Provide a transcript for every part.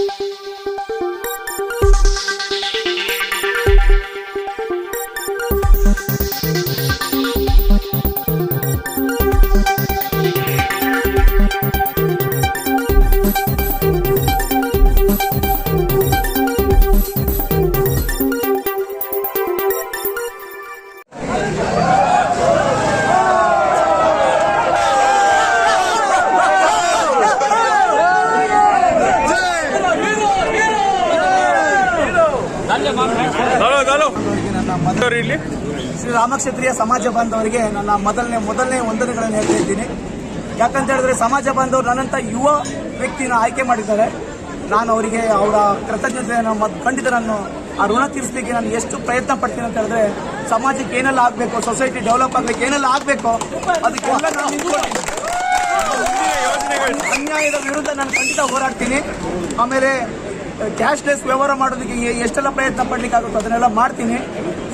ನನ್ನ ಇಲ್ಲಿ? ಶ್ರೀ ರಾಮಕ್ಷೇತ್ರೀಯ ಸಮಾಜ ಬಾಂಧವರಿಗೆ ನನ್ನ ಮೊದಲನೇ ಮೊದಲನೇ ವಂದನೆಗಳನ್ನು ಹೇಳ್ತಾ ಇದ್ದೀನಿ. ಯಾಕಂತ ಹೇಳಿದ್ರೆ ಸಮಾಜ ಬಾಂಧವರು ನನ್ನಂತ ಯುವ ವ್ಯಕ್ತಿನ ಆಯ್ಕೆ ಮಾಡಿದ್ದಾರೆ. ನಾನು ಅವರಿಗೆ ಅವರ ಕೃತಜ್ಞತೆಯನ್ನು ಮತ್ತು ಖಂಡಿತ ನಾನು ಆ ಋಣ ತೀರಿಸಲಿಕ್ಕೆ ನಾನು ಎಷ್ಟು ಪ್ರಯತ್ನ ಪಡ್ತೀನಿ ಅಂತ ಹೇಳಿದ್ರೆ ಸಮಾಜಕ್ಕೆ ಏನೆಲ್ಲ ಆಗಬೇಕು ಸೊಸೈಟಿ ಡೆವಲಪ್ ಆಗಬೇಕು ಏನೆಲ್ಲ ಆಗಬೇಕು ಅದಕ್ಕೆಲ್ಲ ನಾನು ಅನ್ಯಾಯದ ವಿರುದ್ಧ ನಾನು ಖಂಡಿತ ಹೋರಾಡ್ತೀನಿ. ಆಮೇಲೆ ಕ್ಯಾಶ್ಲೆಸ್ ವ್ಯವಹಾರ ಮಾಡೋದಕ್ಕೆ ಎಷ್ಟೆಲ್ಲ ಪ್ರಯತ್ನ ಪಡ್ಲಿಕ್ಕೆ ಆಗುತ್ತೋ ಅದನ್ನೆಲ್ಲ ಮಾಡ್ತೀನಿ.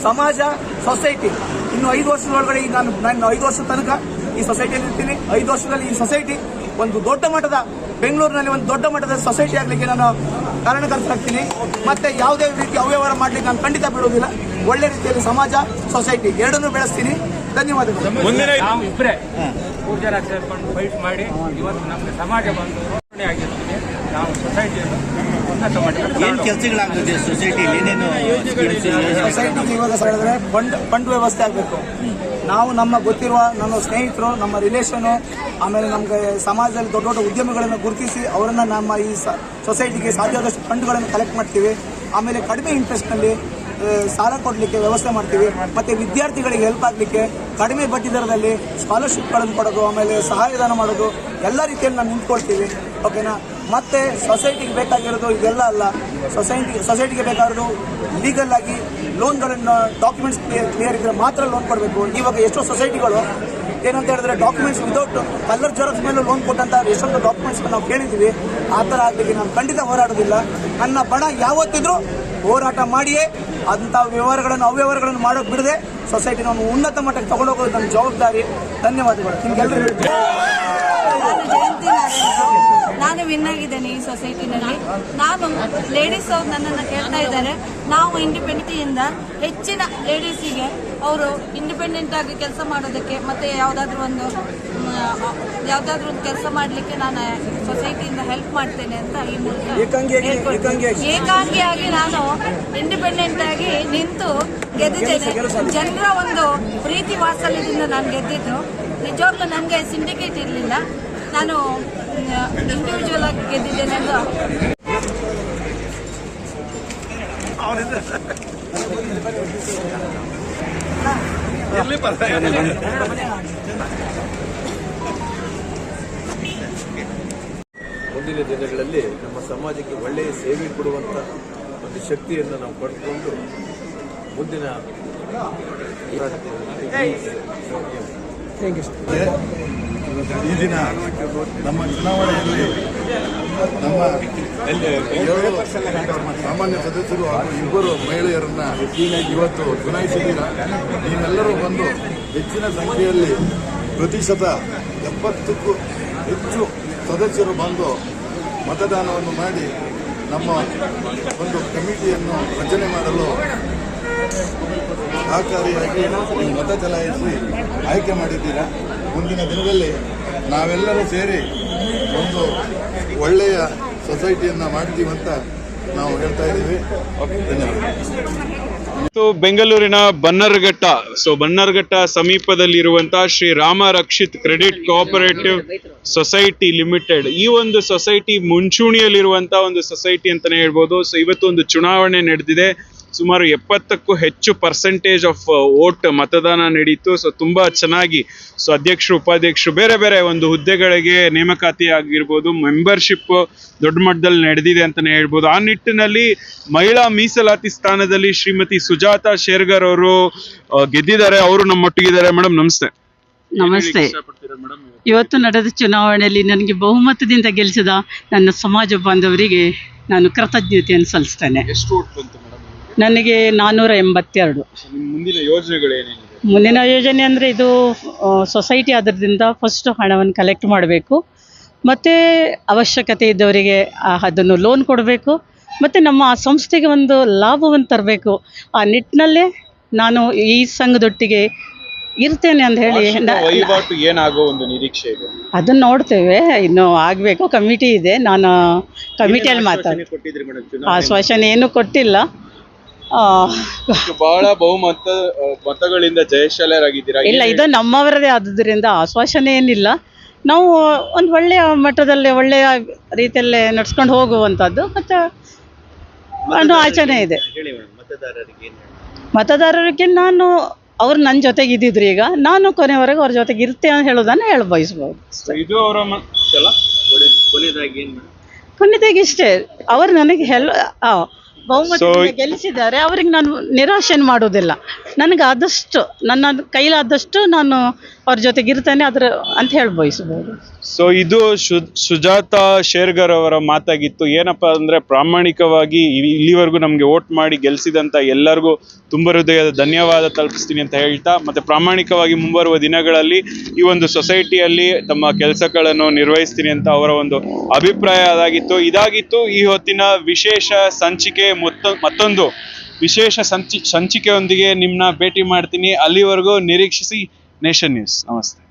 ಸಮಾಜ ಸೊಸೈಟಿ. ಇನ್ನು ಐದು ವರ್ಷದ ಒಳಗಡೆ ಈಗ ನಾನು ನಾನು ಐದು ವರ್ಷದ ತನಕ ಈ ಸೊಸೈಟಿಯಲ್ಲಿ ಇರ್ತೀನಿ. ಐದು ವರ್ಷದಲ್ಲಿ ಈ ಸೊಸೈಟಿ ಒಂದು ದೊಡ್ಡ ಮಟ್ಟದ ಬೆಂಗಳೂರಿನಲ್ಲಿ ಒಂದು ದೊಡ್ಡ ಮಟ್ಟದ ಸೊಸೈಟಿ ಆಗಲಿಕ್ಕೆ ನಾನು ಕಾರಣಕರ್ತರಾಗ್ತೀನಿ ಮತ್ತೆ ಯಾವುದೇ ರೀತಿ ಅವ್ಯವಹಾರ ಮಾಡ್ಲಿಕ್ಕೆ ನಾನು ಖಂಡಿತ ಬಿಡುವುದಿಲ್ಲ. ಒಳ್ಳೆ ರೀತಿಯಲ್ಲಿ ಸಮಾಜ ಸೊಸೈಟಿ ಎರಡನ್ನೂ ಬೆಳೆಸ್ತೀನಿ. ಧನ್ಯವಾದಗಳು. ಮುಂದಿನ ನಾವು ಇಬ್ಬರೇ ಮೂರು ಜನ ಸೇರ್ಕೊಂಡು ಫೈಟ್ ಮಾಡಿ ಇವತ್ತು ನಮಗೆ ಸಮಾಜ ಬಂದು ನಾವು ಏನ್ ಸೊಸೈಟಿಲಿ? ಸೊಸೈಟಿಗೆ ಇವಾಗ ಹೇಳಿದ್ರೆ ಫಂಡ್ ಫಂಡ್ ವ್ಯವಸ್ಥೆ ಆಗಬೇಕು ನಾವು ನಮ್ಮ ಗೊತ್ತಿರುವ ನಮ್ಮ ಸ್ನೇಹಿತರು, ನಮ್ಮ ರಿಲೇಷನು ಆಮೇಲೆ ನಮಗೆ ಸಮಾಜದಲ್ಲಿ ದೊಡ್ಡ ದೊಡ್ಡ ಉದ್ಯಮಿಗಳನ್ನು ಗುರುತಿಸಿ ಅವರನ್ನು ನಮ್ಮ ಈ ಸೊಸೈಟಿಗೆ ಸಾಧ್ಯವಾದಷ್ಟು ಫಂಡ್ಗಳನ್ನು ಕಲೆಕ್ಟ್ ಮಾಡ್ತೀವಿ ಆಮೇಲೆ ಕಡಿಮೆ ಇಂಟ್ರೆಸ್ಟ್ನಲ್ಲಿ ಸಾಲ ಕೊಡಲಿಕ್ಕೆ ವ್ಯವಸ್ಥೆ ಮಾಡ್ತೀವಿ. ಮತ್ತು ವಿದ್ಯಾರ್ಥಿಗಳಿಗೆ ಹೆಲ್ಪ್ ಆಗಲಿಕ್ಕೆ ಕಡಿಮೆ ಬಡ್ಡಿ ದರದಲ್ಲಿ ಸ್ಕಾಲರ್ಶಿಪ್ಗಳನ್ನು ಕೊಡೋದು, ಆಮೇಲೆ ಸಹಾಯಧನ ಮಾಡೋದು, ಎಲ್ಲ ರೀತಿಯಲ್ಲಿ ನಾವು ನಿಂತ್ಕೊಳ್ತೀವಿ. ಓಕೆನಾ ಮತ್ತೆ ಸೊಸೈಟಿಗೆ ಬೇಕಾಗಿರೋದು ಇದೆಲ್ಲ ಅಲ್ಲ. ಸೊಸೈಟಿ ಸೊಸೈಟಿಗೆ ಬೇಕಾಗಿರೋದು ಲೀಗಲ್ ಆಗಿ ಲೋನ್ಗಳನ್ನು ಡಾಕ್ಯುಮೆಂಟ್ಸ್ ಕ್ಲಿಯರ್ ಇದ್ರೆ ಮಾತ್ರ ಲೋನ್ ಕೊಡಬೇಕು. ಇವಾಗ ಎಷ್ಟೋ ಸೊಸೈಟಿಗಳು ಏನಂತ ಹೇಳಿದ್ರೆ ಡಾಕ್ಯುಮೆಂಟ್ಸ್ ವಿದೌಟ್ ಕಲ್ಲರ್ ಜೆರಾಕ್ಸ್ ಮೇಲೆ ಲೋನ್ ಕೊಟ್ಟಂತ ಎಷ್ಟೊಂದು ಡಾಕ್ಯುಮೆಂಟ್ಸ್ ನಾವು ಕೇಳಿದ್ದೀವಿ. ಆ ಥರ ಆಗಲಿಕ್ಕೆ ನಾನು ಖಂಡಿತ ಹೋರಾಡೋದಿಲ್ಲ. ನನ್ನ ಬಣ ಯಾವತ್ತಿದ್ರೂ ಹೋರಾಟ ಮಾಡಿಯೇ ಅಂಥ ವ್ಯವಹಾರಗಳನ್ನು, ಅವ್ಯವಹಾರಗಳನ್ನು ಮಾಡೋಕೆ ಬಿಡದೆ ಸೊಸೈಟಿನ ಒಂದು ಉನ್ನತ ಮಟ್ಟಕ್ಕೆ ತಗೊಂಡೋಗೋದು ನನ್ನ ಜವಾಬ್ದಾರಿ. ಧನ್ಯವಾದಗಳು. ನಿಮ್ಗೆಲ್ಲರಿಗೂ ನಾನು ವಿನ್ ಆಗಿದ್ದೇನೆ ಈ ಸೊಸೈಟಿನಲ್ಲಿ ನಾನು ಲೇಡೀಸ್ ಅವ್ರು ನನ್ನನ್ನು ಕೇಳ್ತಾ ಇದ್ದಾರೆ. ನಾವು ಇಂಡಿಪೆಂಡೆಂಟಿಯಿಂದ ಹೆಚ್ಚಿನ ಲೇಡೀಸಿಗೆ ಅವರು ಇಂಡಿಪೆಂಡೆಂಟ್ ಆಗಿ ಕೆಲಸ ಮಾಡೋದಕ್ಕೆ ಮತ್ತೆ ಯಾವುದಾದ್ರೂ ಒಂದು ಯಾವುದಾದ್ರೂ ಒಂದು ಕೆಲಸ ಮಾಡಲಿಕ್ಕೆ ನಾನು ಸೊಸೈಟಿಯಿಂದ ಹೆಲ್ಪ್ ಮಾಡ್ತೇನೆ ಅಂತ ಈ ಮೂಲಕ ಏಕಾಂಗಿಯಾಗಿ- ನಾನು ಇಂಡಿಪೆಂಡೆಂಟ್ ಆಗಿ ನಿಂತು ಗೆದ್ದಿದ್ದೇನೆ. ಜನರ ಒಂದು ಪ್ರೀತಿ ವಾತ್ಸಲ್ಯದಿಂದ ನಾನು ಗೆದ್ದಿದ್ದು. ನಿಜವಾಗ್ಲೂ ನನಗೆ ಸಿಂಡಿಕೇಟ್ ಇರಲಿಲ್ಲ. ನಾನು ಇಂಡಿವಿಜುವಲ್ ಆಗಿ ಗೆದ್ದಿದ್ದೇನೆ ಅಂತ. ಮುಂದಿನ ದಿನಗಳಲ್ಲಿ ನಮ್ಮ ಸಮಾಜಕ್ಕೆ ಒಳ್ಳೆಯ ಸೇವೆ ಕೊಡುವಂಥ ಒಂದು ಶಕ್ತಿಯನ್ನು ನಾವು ಪಡೆದುಕೊಂಡು ಮುಂದಿನ ಈ ದಿನ ನಮ್ಮ ಚುನಾವಣೆಯಲ್ಲಿ ನಮ್ಮ ಸಾಮಾನ್ಯ ಸದಸ್ಯರು ಹಾಗೂ ಇಬ್ಬರು ಮಹಿಳೆಯರನ್ನ ಇವತ್ತು ಚುನಾಯಿಸಿದ್ದೀರಾ? ನೀವೆಲ್ಲರೂ ಬಂದು ಹೆಚ್ಚಿನ ಸಂಖ್ಯೆಯಲ್ಲಿ ಪ್ರತಿಶತ ಎಪ್ಪತ್ತಕ್ಕೂ ಹೆಚ್ಚು ಸದಸ್ಯರು ಬಂದು ಮತದಾನವನ್ನು ಮಾಡಿ ನಮ್ಮ ಒಂದು ಕಮಿಟಿಯನ್ನು ರಚನೆ ಮಾಡಲು ಸಹಕಾರಿಯಾಗಿ ಮತ ಚಲಾಯಿಸಿ ಆಯ್ಕೆ ಮಾಡಿದ್ದೀರಾ? ಮುಂದಿನ ದಿನದಲ್ಲಿ ನಾವೆಲ್ಲರೂ ಸೇರಿ ಒಂದು ಒಳ್ಳೆಯ ಸೊಸೈಟಿಯನ್ನು ಮಾಡ್ತೀವಂತ ನಾವು ಹೇಳ್ತಾ ಇದ್ದೀವಿ. ಮತ್ತು ಬೆಂಗಳೂರಿನ Bannerghatta. So Bannerghatta ಸಮೀಪದಲ್ಲಿರುವಂತಹ Shri Rama Rakshith credit cooperative society limited ಈ ಒಂದು ಸೊಸೈಟಿ ಮುಂಚೂಣಿಯಲ್ಲಿರುವಂತಹ ಒಂದು ಸೊಸೈಟಿ ಅಂತಾನೆ ಹೇಳ್ಬೋದು. ಸೊ ಇವತ್ತು ಒಂದು ಚುನಾವಣೆ ನಡೆದಿದೆ. ಸುಮಾರು ಎಪ್ಪತ್ತಕ್ಕೂ ಹೆಚ್ಚು ಪರ್ಸೆಂಟೇಜ್ ಆಫ್ ವೋಟ್ ಮತದಾನ ನಡೀತು ಸೊ ತುಂಬಾ ಚೆನ್ನಾಗಿ. ಸೊ ಅಧ್ಯಕ್ಷರು ಉಪಾಧ್ಯಕ್ಷರು ಬೇರೆ ಬೇರೆ ಒಂದು ಹುದ್ದೆಗಳಿಗೆ ನೇಮಕಾತಿ ಆಗಿರ್ಬೋದು ಮೆಂಬರ್ಶಿಪ್ ದೊಡ್ಡ ಮಟ್ಟದಲ್ಲಿ ನಡೆದಿದೆ ಅಂತಲೇ ಹೇಳ್ಬೋದು. ಆ ನಿಟ್ಟಿನಲ್ಲಿ ಮಹಿಳಾ ಮೀಸಲಾತಿ ಸ್ಥಾನದಲ್ಲಿ ಶ್ರೀಮತಿ ಸುಜಾತಾ ಶೇರ್ಗರ್ ಅವರು ಗೆದ್ದಿದ್ದಾರೆ. ಅವರು ನಮ್ಮೊಟ್ಟಿಗಿದ್ದಾರೆ. ಮೇಡಮ್ ನಮಸ್ತೆ. ನಮಸ್ತೆ. ಇವತ್ತು ನಡೆದ ಚುನಾವಣೆಯಲ್ಲಿ ನನಗೆ ಬಹುಮತದಿಂದ ಗೆಲ್ಲಿಸಿದ ನನ್ನ ಸಮಾಜ ಬಾಂಧವರಿಗೆ ನಾನು ಕೃತಜ್ಞತೆಯನ್ನು ಸಲ್ಲಿಸ್ತೇನೆ. ನನಗೆ ನಾನ್ನೂರ ಎಂಬತ್ತೆರಡು. ಮುಂದಿನ ಮುಂದಿನ ಯೋಜನೆ ಅಂದರೆ ಇದು ಸೊಸೈಟಿ ಅದರಿಂದ ಫಸ್ಟ್ ಹಣವನ್ನು ಕಲೆಕ್ಟ್ ಮಾಡಬೇಕು. ಮತ್ತು ಅವಶ್ಯಕತೆ ಇದ್ದವರಿಗೆ ಆ, ಅದನ್ನು ಲೋನ್ ಕೊಡಬೇಕು. ಮತ್ತು ನಮ್ಮ ಆ ಸಂಸ್ಥೆಗೆ ಒಂದು ಲಾಭವನ್ನು ತರಬೇಕು. ಆ ನಿಟ್ಟಿನಲ್ಲೇ ನಾನು ಈ ಸಂಘದೊಟ್ಟಿಗೆ ಇರ್ತೇನೆ ಅಂತ ಹೇಳಿ ವಹಿವಾಟು ಏನಾಗೋ ಒಂದು ನಿರೀಕ್ಷೆ ಇದೆ? ಅದನ್ನು ನೋಡ್ತೇವೆ. ಇನ್ನು ಆಗಬೇಕು ಕಮಿಟಿ ಇದೆ. ನಾನು ಕಮಿಟಿಯಲ್ಲಿ ಮಾತಾಡ್ತೀನಿ. ಆ ಏನು ಕೊಟ್ಟಿಲ್ಲ. ಬಹಳ ಬಹುಮತ ಮತಗಳಿಂದ ಜಯಶಾಲರಾಗಿದ್ದೀರಾ ಇಲ್ಲ ಇದು ನಮ್ಮವರದೇ ಆದುದರಿಂದ ಆಶ್ವಾಸನೆ ಏನಿಲ್ಲ. ನಾವು ಒಂದು ಒಳ್ಳೆಯ ಮಟ್ಟದಲ್ಲಿ ಒಳ್ಳೆಯ ರೀತಿಯಲ್ಲೇ ನಡ್ಸ್ಕೊಂಡು ಹೋಗುವಂಥದ್ದು. ಮತ್ತು ಒಂದು ಆಚರಣೆ ಇದೆ. ಮತದಾರರಿಗೆ ನಾನು ಅವ್ರು ನನ್ನ ಜೊತೆಗೆ ಇದ್ದಿದ್ರು ಈಗ. ನಾನು ಕೊನೆವರೆಗೂ ಅವ್ರ ಜೊತೆಗೆ ಇರ್ತೇ ಅಂತ ಹೇಳೋದನ್ನ ಹೇಳ ಬಯಸ್ಬೋದು ಇದು ಅವರ ಕೊನೆದಾಗಿ ಇಷ್ಟೇ ಅವ್ರು ನನಗೆ ಹೆಲ್ಪ್ ಆ, ಬಹುಮತದಿಂದ ಗೆಲ್ಲಿಸಿದ್ದಾರೆ. ಅವ್ರಿಗೆ ನಾನು ನಿರಾಶೆನ್ ಮಾಡೋದಿಲ್ಲ ನನಗೆ ಆದಷ್ಟು ನನ್ನ ಕೈಲಾದಷ್ಟು ನಾನು ಅವ್ರ ಜೊತೆಗೆ ಇರ್ತೇನೆ ಅದ್ರ ಅಂತ ಹೇಳಿ ಬಯಸಬಹುದು ಸೊ ಇದು ಶು- ಸುಜಾತ ಶೇರ್ಗರ್ ಅವರ ಮಾತಾಗಿತ್ತು. ಏನಪ್ಪಾ ಅಂದ್ರೆ ಪ್ರಾಮಾಣಿಕವಾಗಿ ಇಲ್ಲಿವರೆಗೂ ನಮಗೆ ವೋಟ್ ಮಾಡಿ ಗೆಲ್ಸಿದಂತ ಎಲ್ಲರಿಗೂ ತುಂಬ ಹೃದಯದ ಧನ್ಯವಾದ ತಲುಪಿಸ್ತೀನಿ ಅಂತ ಹೇಳ್ತಾ ಮತ್ತೆ ಪ್ರಾಮಾಣಿಕವಾಗಿ ಮುಂಬರುವ ದಿನಗಳಲ್ಲಿ ಈ ಒಂದು ಸೊಸೈಟಿಯಲ್ಲಿ ತಮ್ಮ ಕೆಲಸಗಳನ್ನು ನಿರ್ವಹಿಸ್ತೀನಿ ಅಂತ ಅವರ ಒಂದು ಅಭಿಪ್ರಾಯ ಅದಾಗಿತ್ತು. ಇದಾಗಿತ್ತು ಈ ಹೊತ್ತಿನ ವಿಶೇಷ ಸಂಚಿಕೆ ಮೊತ್ತ ಮತ್ತೊಂದು ವಿಶೇಷ ಸಂಚಿ ಸಂಚಿಕೆಯೊಂದಿಗೆ ನಿಮ್ಮನ್ನ ಭೇಟಿ ಮಾಡ್ತೀನಿ. ಅಲ್ಲಿವರೆಗೂ ನಿರೀಕ್ಷಿಸಿ ನೇಷನ್ ನ್ಯೂಸ್. ನಮಸ್ತೆ.